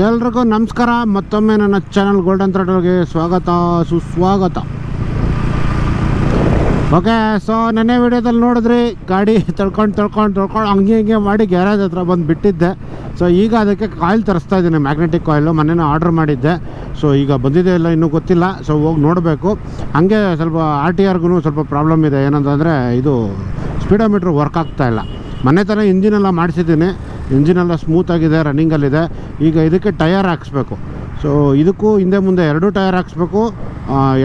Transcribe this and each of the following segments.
ಎಲ್ರಿಗೂ ನಮಸ್ಕಾರ. ಮತ್ತೊಮ್ಮೆ ನನ್ನ ಚಾನಲ್ ಗೋಲ್ಡನ್ ಥ್ರೆಡ್ಗೆ ಸ್ವಾಗತ, ಸುಸ್ವಾಗತ. ಓಕೆ ಸೊ ನೆನ್ನೆ ವಿಡಿಯೋದಲ್ಲಿ ನೋಡಿದ್ರಿ, ಗಾಡಿ ತಳ್ಕೊಂಡು ತಳ್ಕೊಂಡು ತಳ್ಕೊಂಡು ಹಂಗೆ ಹಿಂಗೆ ಮಾಡಿ ಗ್ಯಾರೇಜ್ ಹತ್ರ ಬಂದು ಬಿಟ್ಟಿದ್ದೆ. ಸೊ ಈಗ ಅದಕ್ಕೆ ಕಾಯಿಲ್ ತರಿಸ್ತಾ ಇದ್ದೀನಿ ಮ್ಯಾಗ್ನೆಟಿಕ್ ಕಾಯಿಲು ಮೊನ್ನೆ ಆರ್ಡ್ರ್ ಮಾಡಿದ್ದೆ. ಸೊ ಈಗ ಬಂದಿದೆ ಇಲ್ಲ ಇನ್ನೂ ಗೊತ್ತಿಲ್ಲ. ಸೊ ಹೋಗಿ ನೋಡಬೇಕು. ಹಾಗೆ ಸ್ವಲ್ಪ ಆರ್ ಟಿ ಆರ್ಗೂ ಸ್ವಲ್ಪ ಪ್ರಾಬ್ಲಮ್ ಇದೆ. ಏನಂತಂದರೆ ಇದು ಸ್ಪೀಡೋಮೀಟ್ರ್ ವರ್ಕ್ ಆಗ್ತಾ ಇಲ್ಲ. ಮನೆ ಥರ ಇಂಜಿನೆಲ್ಲ ಮಾಡಿಸಿದ್ದೀನಿ. ಇಂಜಿನೆಲ್ಲ ಸ್ಮೂತಾಗಿದೆ ರನ್ನಿಂಗಲ್ಲಿದೆ ಈಗ ಇದಕ್ಕೆ ಟಯರ್ ಹಾಕ್ಸ್ಬೇಕು. ಸೊ ಇದಕ್ಕೂ ಹಿಂದೆ ಮುಂದೆ ಎರಡು ಟಯರ್ ಹಾಕ್ಸ್ಬೇಕು.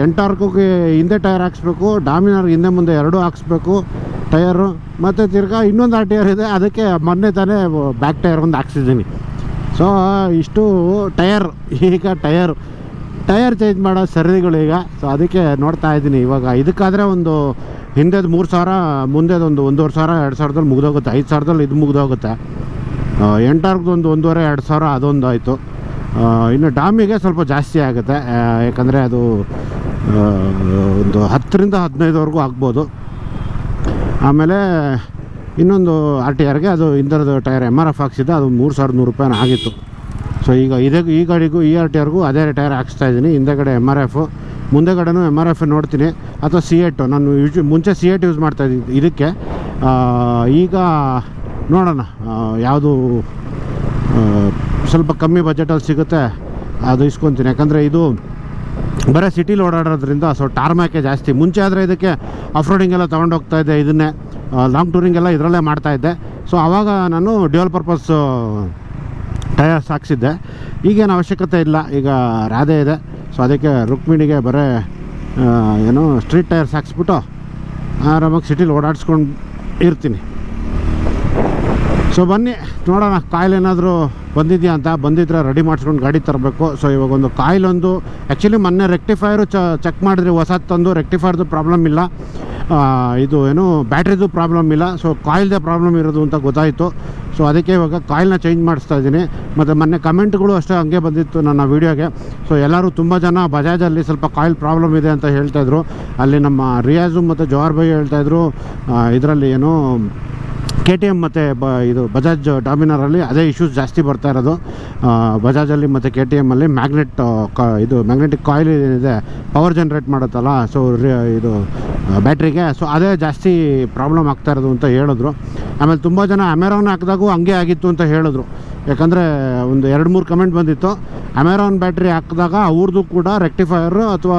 ಎಂಟಾರ್ಕೋಗೆ ಹಿಂದೆ ಟಯರ್ ಹಾಕ್ಸ್ಬೇಕು. ಡಾಮಿನಾರ್ಗೆ ಹಿಂದೆ ಮುಂದೆ ಎರಡೂ ಹಾಕ್ಸ್ಬೇಕು. ಟಯರು ಮತ್ತು ತಿರ್ಗಾ ಇನ್ನೊಂದು ಆ ಟಯರ್ ಇದೆ. ಅದಕ್ಕೆ ಮೊನ್ನೆ ತಾನೇ ಬ್ಯಾಕ್ ಟಯರ್ ಒಂದು ಹಾಕ್ಸಿದ್ದೀನಿ. ಸೊ ಇಷ್ಟು ಟಯರ್ ಈಗ ಟಯರ್ ಟಯರ್ ಚೇಂಜ್ ಮಾಡೋ ಸರದಿಗಳು ಈಗ. ಸೊ ಅದಕ್ಕೆ ನೋಡ್ತಾ ಇದ್ದೀನಿ. ಇವಾಗ ಇದಕ್ಕಾದರೆ ಒಂದು ಹಿಂದೆದು ಮೂರು ಸಾವಿರ ಮುಂದೆದೊಂದು ಒಂದೂವರೆ ಸಾವಿರ, ಎರಡು ಸಾವಿರದಲ್ಲಿ ಮುಗಿದೋಗುತ್ತೆ. ಐದು ಸಾವಿರದಲ್ಲಿ ಇದು ಮುಗಿದೋಗುತ್ತೆ. ಎಂಟಾರ್ಗ್ದು ಒಂದು ಒಂದೂವರೆ, ಎರಡು ಸಾವಿರ ಅದೊಂದು ಆಯಿತು. ಇನ್ನು ಡಾಮಿಗೆ ಸ್ವಲ್ಪ ಜಾಸ್ತಿ ಆಗುತ್ತೆ. ಯಾಕಂದರೆ ಅದು ಒಂದು ಹತ್ತರಿಂದ ಹದಿನೈದುವರೆಗೂ ಆಗ್ಬೋದು. ಆಮೇಲೆ ಇನ್ನೊಂದು ಆರ್ ಟಿ ಆರ್ಗೆ ಅದು ಇಂಧನದ ಟೈರ್ ಎಂ ಆರ್ ಎಫ್ ಹಾಕ್ಸಿದ್ದೆ, ಅದು ಮೂರು ಸಾವಿರದ ನೂರು ರೂಪಾಯಿನ ಆಗಿತ್ತು. ಸೊ ಈಗ ಇದೇ, ಈ ಗಾಡಿಗೂ, ಈ ಆರ್ ಟಿ ಆರ್ಗೂ ಅದೇ ಟೈರ್ ಹಾಕ್ಸ್ತಾ ಇದ್ದೀನಿ. ಹಿಂದೆಗಡೆ ಎಂ ಆರ್ ಎಫ್, ಮುಂದೆಗಡೆನೂ ಎಂ ಆರ್ ಎಫ್ ನೋಡ್ತೀನಿ. ಅಥವಾ ಸಿ ಎಟ್ಟು ನಾನು ಯೂಜ್, ಮುಂಚೆ ಸಿ ಎಟ್ ಯೂಸ್ ಮಾಡ್ತಾಯಿದ್ದೀನಿ ಇದಕ್ಕೆ. ಈಗ ನೋಡೋಣ. ಯಾವುದು ಸ್ವಲ್ಪ ಕಮ್ಮಿ ಬಜೆಟಲ್ಲಿ ಸಿಗುತ್ತೆ, ಅದು ಇಸ್ಕೊತೀನಿ. ಯಾಕಂದರೆ ಇದು ಬರೀ ಸಿಟಿಲಿ ಓಡಾಡೋದ್ರಿಂದ ಸೊ ಟಾರ್ಮ್ಯಾಕೆ ಜಾಸ್ತಿ. ಮುಂಚೆ ಆದರೆ ಇದಕ್ಕೆ ಆಫ್ ರೋಡಿಂಗ್ ಎಲ್ಲ ತೊಗೊಂಡು ಹೋಗ್ತಾ ಇದ್ದೆ ಇದನ್ನೇ. ಲಾಂಗ್ ಟೂರಿಂಗ್ ಎಲ್ಲ ಇದರಲ್ಲೇ ಮಾಡ್ತಾ ಇದ್ದೆ. ಸೊ ಆವಾಗ ನಾನು ಡ್ಯೂಯಲ್ ಪರ್ಪಸ್ ಟಯರ್ಸ್ ಹಾಕ್ಸಿದ್ದೆ. ಈಗೇನು ಅವಶ್ಯಕತೆ ಇಲ್ಲ. ಈಗ ರಾಧೆ ಇದೆ. ಸೊ, ಅದಕ್ಕೆ ರುಕ್ಮಿಣಿಗೆ ಬರೀ ಏನು ಸ್ಟ್ರೀಟ್ ಟಯರ್ಸ್ ಹಾಕ್ಸ್ಬಿಟ್ಟು ಆರಾಮಾಗಿ ಸಿಟಿಲಿ ಓಡಾಡಿಸ್ಕೊಂಡು ಇರ್ತೀನಿ. ಸೊ ಬನ್ನಿ, ನೋಡೋಣ, ಕಾಯಿಲ್ ಏನಾದರೂ ಬಂದಿದೆಯಾ ಅಂತ. ಬಂದಿದ್ರೆ ರೆಡಿ ಮಾಡಿಸ್ಕೊಂಡು ಗಾಡಿ ತರಬೇಕು. ಸೊ ಇವಾಗ ಒಂದು ಕಾಯಿಲ್ ಒಂದು ಆ್ಯಕ್ಚುಲಿ ಮೊನ್ನೆ ರೆಕ್ಟಿಫೈರು ಚೆಕ್ ಮಾಡಿದ್ರಿ, ಹೊಸದು ತಂದು ರೆಕ್ಟಿಫೈರ್ದು ಪ್ರಾಬ್ಲಮ್ ಇಲ್ಲ. ಇದು ಏನು ಬ್ಯಾಟ್ರಿದು ಪ್ರಾಬ್ಲಮ್ ಇಲ್ಲ. ಸೊ ಕಾಯಿಲ್ದೇ ಪ್ರಾಬ್ಲಮ್ ಇರೋದು ಅಂತ ಗೊತ್ತಾಯಿತು. ಸೊ ಅದಕ್ಕೆ ಇವಾಗ ಕಾಯಿಲ್ನ ಚೇಂಜ್ ಮಾಡಿಸ್ತಾ ಇದ್ದೀನಿ. ಮತ್ತು ಮೊನ್ನೆ ಕಮೆಂಟ್ಗಳು ಅಷ್ಟೇ ಹಂಗೆ ಬಂದಿತ್ತು ನನ್ನ ವೀಡಿಯೋಗೆ. ಸೊ ಎಲ್ಲರೂ ತುಂಬ ಜನ ಬಜಾಜಲ್ಲಿ ಸ್ವಲ್ಪ ಕಾಯಿಲ್ ಪ್ರಾಬ್ಲಮ್ ಇದೆ ಅಂತ ಹೇಳ್ತಾಯಿದ್ರು ಅಲ್ಲಿ ನಮ್ಮ ರಿಯಾಜು ಮತ್ತು ಜವಾಹರ್ ಭಾಯಿ ಹೇಳ್ತಾಯಿದ್ರು ಇದರಲ್ಲಿ ಏನು ಕೆ ಟಿ ಎಂ ಮತ್ತು ಬ, ಇದು ಬಜಾಜ್ ಡಾಮಿನರಲ್ಲಿ ಅದೇ ಇಶ್ಯೂಸ್ ಜಾಸ್ತಿ ಬರ್ತಾ ಇರೋದು. ಬಜಾಜಲ್ಲಿ ಮತ್ತು ಕೆ ಟಿ ಎಮ್ಮಲ್ಲಿ ಮ್ಯಾಗ್ನೆಟ್ ಕ, ಇದು ಮ್ಯಾಗ್ನೆಟಿಕ್ ಕಾಯಿಲ್ ಏನಿದೆ ಪವರ್ ಜನ್ರೇಟ್ ಮಾಡುತ್ತಲ್ಲ ಸೊ ಇದು ಬ್ಯಾಟ್ರಿಗೆ ಸೊ ಅದೇ ಜಾಸ್ತಿ ಪ್ರಾಬ್ಲಮ್ ಆಗ್ತಾ ಇರೋದು ಅಂತ ಹೇಳಿದ್ರು. ಆಮೇಲೆ ತುಂಬ ಜನ ಅಮೆರಾನ್ ಹಾಕಿದಾಗೂ ಹಂಗೆ ಆಗಿತ್ತು ಅಂತ ಹೇಳಿದ್ರು. ಯಾಕಂದರೆ ಒಂದು ಎರಡು ಮೂರು ಕಮೆಂಟ್ ಬಂದಿತ್ತು. ಅಮೆರಾನ್ ಬ್ಯಾಟ್ರಿ ಹಾಕಿದಾಗ ಅವ್ರದ್ದು ಕೂಡ ರೆಕ್ಟಿಫೈಯರು ಅಥವಾ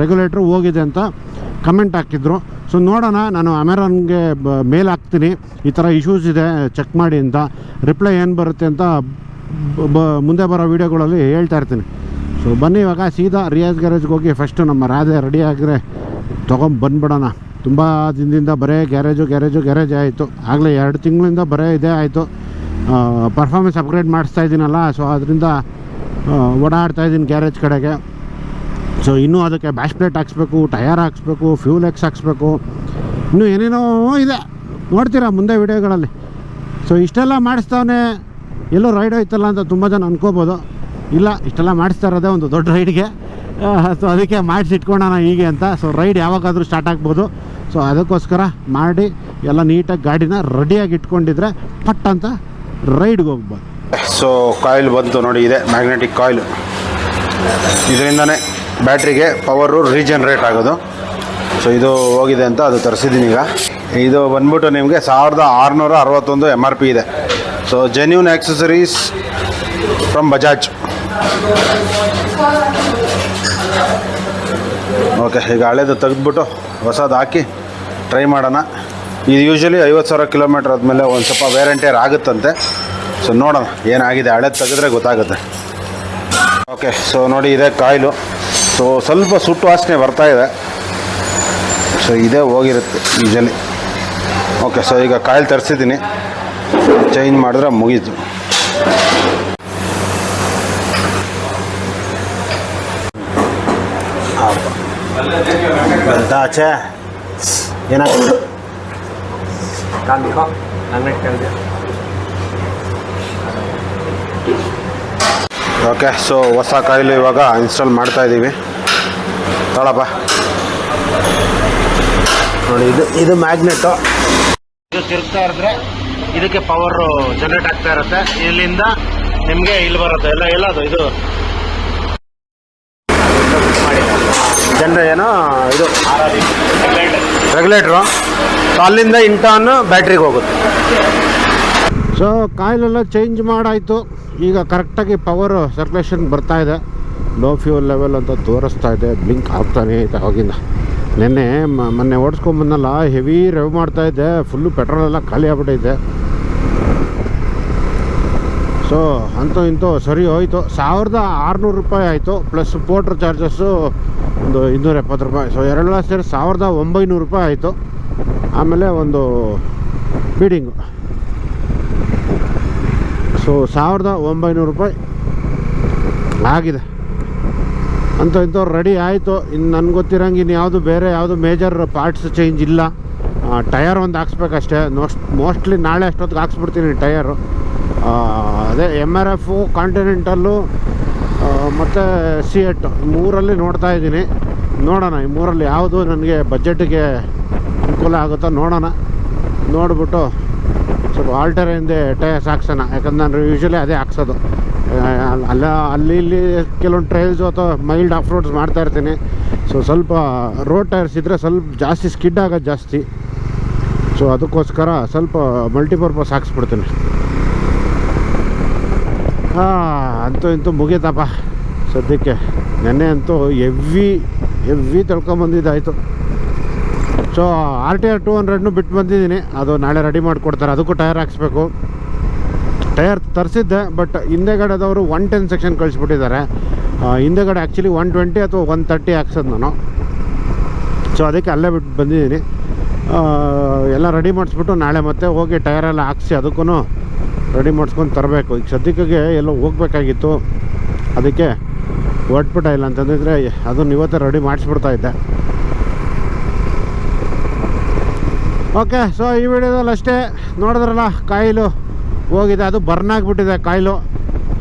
ರೆಗ್ಯುಲೇಟ್ರು ಹೋಗಿದೆ ಅಂತ. ಕಮೆಂಟ್ ಹಾಕಿದ್ರು. ಸೊ ನೋಡೋಣ, ನಾನು ಅಮೆರಾನ್ಗೆ ಮೇಲ್ ಹಾಕ್ತೀನಿ. ಈ ಥರ ಇಶ್ಯೂಸ್ ಇದೆ ಚೆಕ್ ಮಾಡಿ ಅಂತ. ರಿಪ್ಲೈ ಏನು ಬರುತ್ತೆ ಅಂತ ಬ- ಮುಂದೆ ಬರೋ ವೀಡಿಯೋಗಳಲ್ಲಿ ಹೇಳ್ತಾ ಇರ್ತೀನಿ. ಸೊ ಬನ್ನಿ ಇವಾಗ ಸೀದಾ ರಿಯಾಜ್ ಗ್ಯಾರೇಜ್ಗೆ ಹೋಗಿ ಫಸ್ಟು ನಮ್ಮ ರಾಧೆ ರೆಡಿ ಆಗಿದ್ರೆ ತೊಗೊಂಡು ಬಂದ್ಬಿಡೋಣ. ತುಂಬ ದಿನದಿಂದ ಬರೇ ಗ್ಯಾರೇಜು ಗ್ಯಾರೇಜು, ಗ್ಯಾರೇಜ್ ಆಯಿತು. ಆಗಲೇ ಎರಡು ತಿಂಗಳಿಂದ ಬರೇ ಇದೇ ಆಯಿತು. ಪರ್ಫಾರ್ಮೆನ್ಸ್ ಅಪ್ಗ್ರೇಡ್ ಮಾಡಿಸ್ತಾ ಇದ್ದೀನಲ್ಲ ಸೊ ಅದರಿಂದ ಓಡಾಡ್ತಾ ಇದ್ದೀನಿ ಗ್ಯಾರೇಜ್ ಕಡೆಗೆ. ಸೊ ಇನ್ನೂ ಅದಕ್ಕೆ ಬ್ಯಾಶ್ ಪ್ಲೇಟ್ ಹಾಕ್ಸ್ಬೇಕು ಟಯರ್ ಹಾಕ್ಸ್ಬೇಕು ಫ್ಯೂಲ್ ಎಕ್ಸ್ ಹಾಕ್ಸ್ಬೇಕು. ಇನ್ನೂ ಏನೇನೋ ಇದೆ. ನೋಡ್ತೀರಾ ಮುಂದೆ ವಿಡಿಯೋಗಳಲ್ಲಿ. ಸೊ ಇಷ್ಟೆಲ್ಲ ಮಾಡಿಸ್ತಾವನೆ ಎಲ್ಲೋ ರೈಡ್ ಹೋಯ್ತಲ್ಲ ಅಂತ ತುಂಬ ಜನ ಅನ್ಕೋಬೋದು. ಇಲ್ಲ, ಇಷ್ಟೆಲ್ಲ ಮಾಡಿಸ್ತಾ ಇರೋದೇ ಒಂದು ದೊಡ್ಡ ರೈಡ್ಗೆ ಸೊ ಅದಕ್ಕೆ ಮಾಡಿಸಿ ಇಟ್ಕೊಳ್ಳೋಣ ಹೀಗೆ ಅಂತ. ಸೊ ರೈಡ್ ಯಾವಾಗಾದರೂ ಸ್ಟಾರ್ಟ್ ಆಗ್ಬೋದು. ಸೊ ಅದಕ್ಕೋಸ್ಕರ ಮಾಡಿ ಎಲ್ಲ ನೀಟಾಗಿ ಗಾಡಿನ ರೆಡಿಯಾಗಿ ಇಟ್ಕೊಂಡಿದ್ರೆ ಪಟ್ ಅಂತ ರೈಡ್ಗೆ ಹೋಗ್ಬೋದು. ಸೊ ಕಾಯಿಲ್ ಬಂತು ನೋಡಿ, ಇದೆ ಮ್ಯಾಗ್ನೆಟಿಕ್ ಕಾಯಿಲ್ ಇದರಿಂದನೇ ಬ್ಯಾಟ್ರಿಗೆ ಪವರು ರೀಜನ್ರೇಟ್ ಆಗೋದು. ಸೊ ಇದು ಹೋಗಿದೆ ಅಂತ ಅದು ತರಿಸಿದ್ದೀನಿ ಈಗ. ಇದು ಬಂದ್ಬಿಟ್ಟು ನಿಮಗೆ ಸಾವಿರದ ಆರುನೂರ ಅರವತ್ತೊಂದು ಎಂ ಆರ್ ಪಿ ಇದೆ. So genuine accessories from Bajaj okay ಈಗ ಹಳೇದು ತೆಗೆದ್ಬಿಟ್ಟು ಹೊಸದು ಹಾಕಿ ಟ್ರೈ ಮಾಡೋಣ. ಇದು ಯೂಶ್ವಲಿ ಐವತ್ತು ಸಾವಿರ ಕಿಲೋಮೀಟ್ರ್ ಆದಮೇಲೆ ಒಂದು ಸ್ವಲ್ಪ ವೇರಂಟಿಯರ್ ಆಗುತ್ತಂತೆ. ಸೊ ನೋಡೋಣ ಏನಾಗಿದೆ. ಹಳೇದು ತೆಗೆದ್ರೆ ಗೊತ್ತಾಗುತ್ತೆ. ಓಕೆ ಸೊ ನೋಡಿ ಇದೆ ಕಾಯಿಲು. ಸೊ ಸ್ವಲ್ಪ ಸುಟ್ಟು ವಾಸನೆ ಬರ್ತಾ ಇದೆ. ಸೊ ಇದೇ ಹೋಗಿರುತ್ತೆ ಯೂಶಲಿ ಓಕೆ ಸೊ ಈಗ ಕಾಯಿಲ್ ತರಿಸಿದ್ದೀನಿ. ಚೇಂಜ್ ಮಾಡಿದ್ರೆ ಮುಗೀತು. ಆಚೆ. ಏನಾಗುತ್ತೆ ಓಕೆ ಸೊ ಹೊಸ ಕಾಯಿಲು ಇವಾಗ ಇನ್ಸ್ಟಾಲ್ ಮಾಡ್ತಾ ಇದ್ದೀವಿ ತಗೊಳಪ್ಪ ನೋಡಿ ಇದು ಇದು ಮ್ಯಾಗ್ನೆಟು ಇದು ತಿರುಗ್ತಾ ಇದ್ರೆ ಇದಕ್ಕೆ ಪವರು ಜನರೇಟ್ ಆಗ್ತಾ ಇರುತ್ತೆ. ಇಲ್ಲಿಂದ ನಿಮಗೆ ಇಲ್ಲಿ ಬರುತ್ತೆ. ಎಲ್ಲ ಎಲ್ಲದು ಇದು. ಜನರ ಏನೋ ಇದು. ರೆಗ್ಯುಲೇಟ್ರು ಸೊ ಅಲ್ಲಿಂದ ಇಂಟಾನ್ ಬ್ಯಾಟ್ರಿಗೆ ಹೋಗುತ್ತೆ. ಸೊ ಕಾಯಿಲೆಲ್ಲ ಚೇಂಜ್ ಮಾಡಾಯಿತು. ಈಗ ಕರೆಕ್ಟಾಗಿ ಪವರ್ ಸರ್ಕ್ಯುಲೇಷನ್ ಬರ್ತಾ ಇದೆ. ಲೋ ಫ್ಯೂಲ್ ಲೆವೆಲ್ ಅಂತ ತೋರಿಸ್ತಾ ಇದೆ. ಬ್ಲಿಂಕ್ ಆಗ್ತಾನೆ ಅವಾಗಿಂದ. ನಿನ್ನೆ ಮ- ಮೊನ್ನೆ ಓಡಿಸ್ಕೊಂಬಂದಲ್ಲ ಹೆವಿ ರೆವ್ ಮಾಡ್ತಾ ಇದ್ದೆ. ಫುಲ್ಲು ಪೆಟ್ರೋಲ್ ಎಲ್ಲ ಖಾಲಿ ಆಗ್ಬಿಟ್ಟೈತೆ ಸೊ ಅಂತೂ ಇಂತೂ ಸರಿ ಹೋಯ್ತು. ಸಾವಿರದ ಆರುನೂರು ರೂಪಾಯಿ ಆಯಿತು. ಪ್ಲಸ್ ಪೋಟ್ರ್ ಚಾರ್ಜಸ್ಸು ಒಂದು ಇನ್ನೂರ ಎಪ್ಪತ್ತು ರೂಪಾಯಿ ಸೊ ಎರಡೆಲ್ಲ ಸೇರಿ ಸಾವಿರದ ಒಂಬೈನೂರು ರೂಪಾಯಿ ಆಯಿತು. ಆಮೇಲೆ ಒಂದು ಬೀಡಿಂಗು ಸೊ, ಸಾವಿರದ ಒಂಬೈನೂರು ರೂಪಾಯಿ ಆಗಿದೆ. ಅಂತ ಇಂಥವ್ರು ರೆಡಿ ಆಯಿತು. ಇನ್ನು ನನಗೆ ಗೊತ್ತಿರಂಗೆ ಇನ್ನು ಯಾವುದು ಬೇರೆ ಯಾವುದು ಮೇಜರ್ ಪಾರ್ಟ್ಸ್ ಚೇಂಜ್ ಇಲ್ಲ. ಟಯರ್ ಒಂದು ಹಾಕ್ಸ್ಬೇಕಷ್ಟೇ. ನೋಸ್ಟ್ ಮೋಸ್ಟ್ಲಿ ನಾಳೆ ಅಷ್ಟೊತ್ತಿಗೆ ಹಾಕ್ಸ್ಬಿಡ್ತೀನಿ ಟಯರು ಅದೇ ಎಂ ಆರ್ ಎಫು ಕಾಂಟಿನೆಂಟಲ್ಲು ಮತ್ತು ಸಿ ಎಟ್ ಮೂರಲ್ಲಿ ನೋಡ್ತಾ ಇದ್ದೀನಿ. ನೋಡೋಣ, ಈ ಮೂರಲ್ಲಿ ಯಾವುದು ನನಗೆ ಬಜೆಟ್ಗೆ ಅನುಕೂಲ ಆಗುತ್ತೋ ನೋಡೋಣ. ನೋಡಿಬಿಟ್ಟು ಸ್ವಲ್ಪ ಆಲ್ಟರ್ ಹಿಂದೆ ಟಯರ್ಸ್ ಹಾಕ್ಸೋಣ ಯಾಕಂದ್ರೆ ನಾನು ಯೂಶ್ವಲಿ ಅದೇ ಹಾಕ್ಸೋದು. ಅಲ್ಲ, ಅಲ್ಲಿ ಇಲ್ಲಿ ಕೆಲವೊಂದು ಟ್ರೈಲ್ಸು ಅಥವಾ ಮೈಲ್ಡ್ ಆಫ್ ರೋಡ್ಸ್ ಮಾಡ್ತಾ ಇರ್ತೀನಿ. ಸೊ ಸ್ವಲ್ಪ ರೋಡ್ ಟೈರ್ಸ್ ಇದ್ದರೆ ಸ್ವಲ್ಪ ಜಾಸ್ತಿ ಸ್ಕಿಡ್ ಆಗೋದು ಜಾಸ್ತಿ. ಸೊ ಅದಕ್ಕೋಸ್ಕರ ಸ್ವಲ್ಪ ಮಲ್ಟಿಪರ್ಪಸ್ ಹಾಕ್ಸ್ಬಿಡ್ತೀನಿ. ಹಾಂ ಅಂತೂ ಇಂತೂ ಮುಗೀತಪ್ಪ. ಸದ್ಯಕ್ಕೆ. ನೆನ್ನೆ ಅಂತೂ ಎವ್ವಿ ಎವ್ವಿ ತಿಳ್ಕೊಂಬಂದಿದ್ದಾಯಿತು. So R T R two ಹಂಡ್ರೆಡ್ನು ಬಿಟ್ಟು ಬಂದಿದ್ದೀನಿ. ಅದು ನಾಳೆ ರೆಡಿ ಮಾಡಿಕೊಡ್ತಾರೆ. ಅದಕ್ಕೂ ಟೈರ್ ಹಾಕ್ಸ್ಬೇಕು. ಟೈರ್ ತರಿಸಿದ್ದೆ ಬಟ್ ಹಿಂದೆಗಡೆದವರು ಒನ್ ಟೆನ್ ಸೆಕ್ಷನ್ ಕಳಿಸ್ಬಿಟ್ಟಿದ್ದಾರೆ. ಹಿಂದೆಗಡೆ ಆ್ಯಕ್ಚುಲಿ ಒನ್ ಟ್ವೆಂಟಿ ಅಥವಾ ಒನ್ ತರ್ಟಿ ಹಾಕ್ಸೋದು ನಾನು. ಸೊ ಅದಕ್ಕೆ ಅಲ್ಲೇ ಬಿಟ್ಟು ಬಂದಿದ್ದೀನಿ. ಎಲ್ಲ ರೆಡಿ ಮಾಡಿಸ್ಬಿಟ್ಟು ನಾಳೆ ಮತ್ತೆ ಹೋಗಿ ಟೈರೆಲ್ಲ ಹಾಕ್ಸಿ ಅದಕ್ಕೂ ರೆಡಿ ಮಾಡಿಸ್ಕೊಂಡು ತರಬೇಕು. ಈಗ ಸದ್ಯಕ್ಕೆ ಎಲ್ಲೋ ಹೋಗಬೇಕಾಗಿತ್ತು. ಅದಕ್ಕೆ ಹೊರಟ್ಬಿಟ್ಟ ಇಲ್ಲ ಅಂತಂದಿದ್ರೆ, ಅದನ್ನು ಇವತ್ತೇ ರೆಡಿ ಮಾಡಿಸ್ಬಿಡ್ತಾ ಇದ್ದೆ. ಓಕೆ ಸೊ ಈ ವಿಡಿಯೋದಲ್ಲಿ ಅಷ್ಟೇ. ನೋಡಿದ್ರಲ್ಲ, ಕಾಯಿಲು ಹೋಗಿದೆ. ಅದು ಬರ್ನ್ ಆಗಿಬಿಟ್ಟಿದೆ, ಕಾಯಿಲು.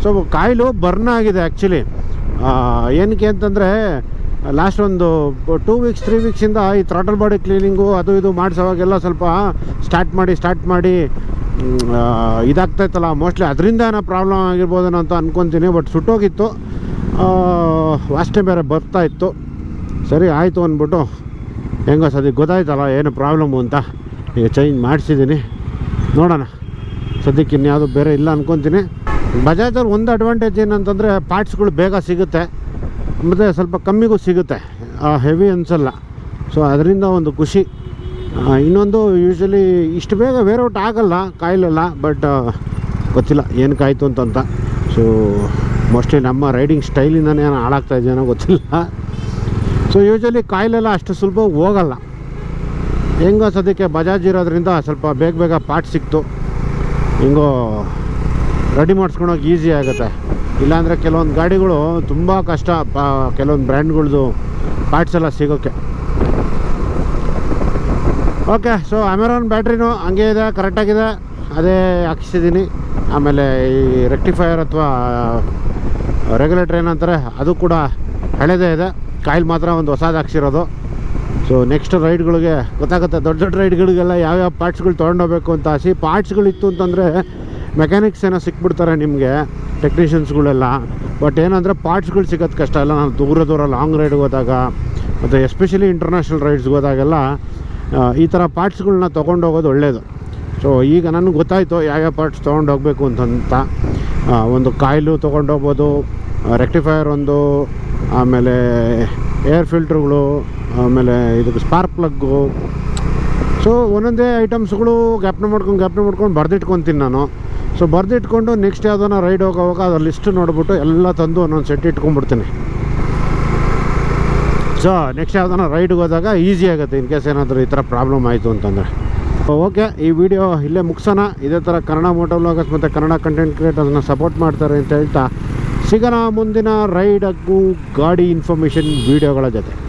ಸೊ ಕಾಯಿಲು ಬರ್ನ್ ಆಗಿದೆ ಆ್ಯಕ್ಚುಲಿ ಏನಕ್ಕೆ ಅಂತಂದರೆ ಲಾಸ್ಟ್ ಒಂದು ಟೂ ವೀಕ್ಸ್ ತ್ರೀ ವೀಕ್ಸಿಂದ ಈ ಥ್ರಾಟಲ್ ಬಾಡಿ ಕ್ಲೀನಿಂಗು ಅದು ಇದು ಮಾಡಿಸೋವಾಗೆಲ್ಲ ಸ್ವಲ್ಪ ಸ್ಟಾರ್ಟ್ ಮಾಡಿ ಸ್ಟಾರ್ಟ್ ಮಾಡಿ ಇದಾಗ್ತಾಯಿತ್ತಲ್ಲ ಮೋಸ್ಟ್ಲಿ ಅದರಿಂದ ಏನೋ ಪ್ರಾಬ್ಲಮ್ ಆಗಿರ್ಬೋದೇನೋ ಅಂತ ಅಂದ್ಕೊತೀನಿ ಬಟ್ ಸುಟ್ಟೋಗಿತ್ತು. ವಾಸನೆ ಬೇರೆ ಬರ್ತಾಯಿತ್ತು ಸರಿ, ಆಯಿತು ಅಂದ್ಬಿಟ್ಟು. ಹೆಂಗೋ ಸದ್ಯಕ್ಕೆ ಗೊತ್ತಾಯ್ತಲ್ಲ, ಏನು ಪ್ರಾಬ್ಲಮ್ಮು ಅಂತ ಈಗ ಚೇಂಜ್ ಮಾಡಿಸಿದ್ದೀನಿ ನೋಡೋಣ. ಸದ್ಯಕ್ಕೆ ಇನ್ಯಾವುದು ಬೇರೆ ಇಲ್ಲ ಅಂದ್ಕೊತೀನಿ ಬಜಾಜಲ್ಲಿ ಒಂದು ಅಡ್ವಾಂಟೇಜ್ ಏನಂತಂದರೆ ಪಾರ್ಟ್ಸ್ಗಳು ಬೇಗ ಸಿಗುತ್ತೆ. ಮತ್ತು ಸ್ವಲ್ಪ ಕಮ್ಮಿಗೂ ಸಿಗುತ್ತೆ. ಹೆವಿ ಅನಿಸಲ್ಲ. ಸೊ ಅದರಿಂದ ಒಂದು ಖುಷಿ. ಇನ್ನೊಂದು ಯೂಶ್ವಲಿ ಇಷ್ಟು ಬೇಗ ವೇರೌಟ್ ಆಗಲ್ಲ ಕಾಯಿಲೆಲ್ಲ ಬಟ್ ಗೊತ್ತಿಲ್ಲ ಏನು ಕಾಯಿತು ಅಂತಂತ. ಸೊ ಮೋಸ್ಟ್ಲಿ ನಮ್ಮ ರೈಡಿಂಗ್ ಸ್ಟೈಲಿಂದನೇ ಹಾಳಾಗ್ತಾ ಇದೆಯೋ ಗೊತ್ತಿಲ್ಲ. ಸೊ ಯೂಶಲಿ ಕಾಯಿಲೆಲ್ಲ ಅಷ್ಟು ಸುಲಭ ಹೋಗಲ್ಲ. ಹೆಂಗೋ ಸದ್ಯಕ್ಕೆ ಬಜಾಜ್ ಇರೋದ್ರಿಂದ ಸ್ವಲ್ಪ ಬೇಗ ಬೇಗ ಪಾರ್ಟ್ ಸಿಕ್ತು. ಹೆಂಗೋ ರೆಡಿ ಮಾಡಿಸ್ಕೊಳೋಕೆ ಈಸಿ ಆಗುತ್ತೆ. ಇಲ್ಲಾಂದರೆ ಕೆಲವೊಂದು ಗಾಡಿಗಳು ತುಂಬ ಕಷ್ಟ ಕೆಲವೊಂದು ಬ್ರ್ಯಾಂಡ್ಗಳ್ದು ಪಾರ್ಟ್ಸ್ ಎಲ್ಲ ಸಿಗೋಕ್ಕೆ ಓಕೆ, ಸೊ ಅಮೆರಾನ್ ಬ್ಯಾಟ್ರಿನೂ ಹಂಗೆ ಇದೆ, ಕರೆಕ್ಟಾಗಿದೆ. ಅದೇ ಹಾಕಿಸಿದ್ದೀನಿ ಆಮೇಲೆ ಈ ರೆಕ್ಟಿಫೈಯರ್ ಅಥವಾ ರೆಗ್ಯುಲೇಟರ್ ಏನಂತಾರೆ, ಅದು ಕೂಡ ಹಳೆದೇ ಇದೆ. ಕಾಯಿಲ್ ಮಾತ್ರ ಒಂದು ಹೊಸದು ಹಾಕ್ಸಿರೋದು. ಸೊ ನೆಕ್ಸ್ಟ್ ರೈಡ್ಗಳಿಗೆ ಗೊತ್ತಾಗುತ್ತೆ, ದೊಡ್ಡ ದೊಡ್ಡ ರೈಡ್ಗಳಿಗೆಲ್ಲ ಯಾವ್ಯಾವ ಪಾರ್ಟ್ಸ್ಗಳು ತೊಗೊಂಡೋಗ್ಬೇಕು ಅಂತ ಆಸೆ. ಪಾರ್ಟ್ಸ್ಗಳಿತ್ತು ಅಂತಂದರೆ ಮೆಕ್ಯಾನಿಕ್ಸ್ ಏನೋ ಸಿಕ್ಬಿಡ್ತಾರೆ ನಿಮಗೆ, ಟೆಕ್ನಿಷಿಯನ್ಸ್ಗಳೆಲ್ಲ. ಬಟ್ ಏನಂದರೆ ಪಾರ್ಟ್ಸ್ಗಳು ಸಿಗೋದು ಕಷ್ಟ ಅಲ್ಲ. ನಾನು ದೂರ ದೂರ ಲಾಂಗ್ ರೈಡ್ಗೆ ಹೋದಾಗ ಮತ್ತು ಎಸ್ಪೆಷಲಿ ಇಂಟರ್ನ್ಯಾಷನಲ್ ರೈಡ್ಸ್ಗೆ ಹೋದಾಗೆಲ್ಲ ಈ ಥರ ಪಾರ್ಟ್ಸ್ಗಳನ್ನ ತೊಗೊಂಡೋಗೋದು ಒಳ್ಳೆಯದು ಸೊ ಈಗ ನನಗೆ ಗೊತ್ತಾಯಿತು ಯಾವ್ಯಾವ ಪಾರ್ಟ್ಸ್ ತೊಗೊಂಡೋಗ್ಬೇಕು ಅಂತಂತ. ಒಂದು ಕಾಯಿಲು ತೊಗೊಂಡೋಗ್ಬೋದು ರೆಕ್ಟಿಫೈಯರ್ ಒಂದು ಆಮೇಲೆ ಏರ್ ಫಿಲ್ಟ್ರುಗಳು ಆಮೇಲೆ ಇದಕ್ಕೆ ಸ್ಪಾರ್ಕ್ ಪ್ಲಗ್ಗು ಸೊ ಒಂದೊಂದೇ ಐಟಮ್ಸ್ಗಳು ಗ್ಯಾಪ್ನ ಮಾಡ್ಕೊಂಡು ಗ್ಯಾಪ್ನ ಮಾಡ್ಕೊಂಡು ಬರೆದಿಟ್ಕೊತೀನಿ ನಾನು. ಸೊ ಬರೆದಿಟ್ಕೊಂಡು ನೆಕ್ಸ್ಟ್ ಯಾವುದನ್ನ ರೈಡ್ ಹೋಗೋವಾಗ ಅದ್ರ ಲಿಸ್ಟ್ ನೋಡಿಬಿಟ್ಟು ಎಲ್ಲ ತಂದು ಒಂದೊಂದು ಸೆಟ್ ಇಟ್ಕೊಂಡ್ಬಿಡ್ತೀನಿ. ಸೊ ನೆಕ್ಸ್ಟ್ ಯಾವ್ದಾನ ರೈಡ್ಗೆ ಹೋದಾಗ ಈಸಿ ಆಗುತ್ತೆ ಇನ್ ಕೇಸ್ ಏನಾದರೂ ಈ ಥರ ಪ್ರಾಬ್ಲಮ್ ಆಯಿತು ಅಂತಂದರೆ. ಓಕೆ ಈ ವಿಡಿಯೋ ಇಲ್ಲೇ ಮುಗಿಸೋಣ. ಇದೇ ಥರ ಕನ್ನಡ ಮೋಟೋ ವ್ಲಾಗರ್ಸ್ ಮತ್ತು ಕನ್ನಡ ಕಂಟೆಂಟ್ ಕ್ರಿಯೇಟರ್ಸ್ನ ಸಪೋರ್ಟ್ ಮಾಡ್ತಾರೆ ಅಂತ ಹೇಳ್ತಾ ಸಿಗೋಣ ಮುಂದಿನ ರೈಡ್ ಹಾಗೂ ಗಾಡಿ ಇನ್ಫಾರ್ಮೇಷನ್ ವೀಡಿಯೋಗಳ ಜೊತೆ.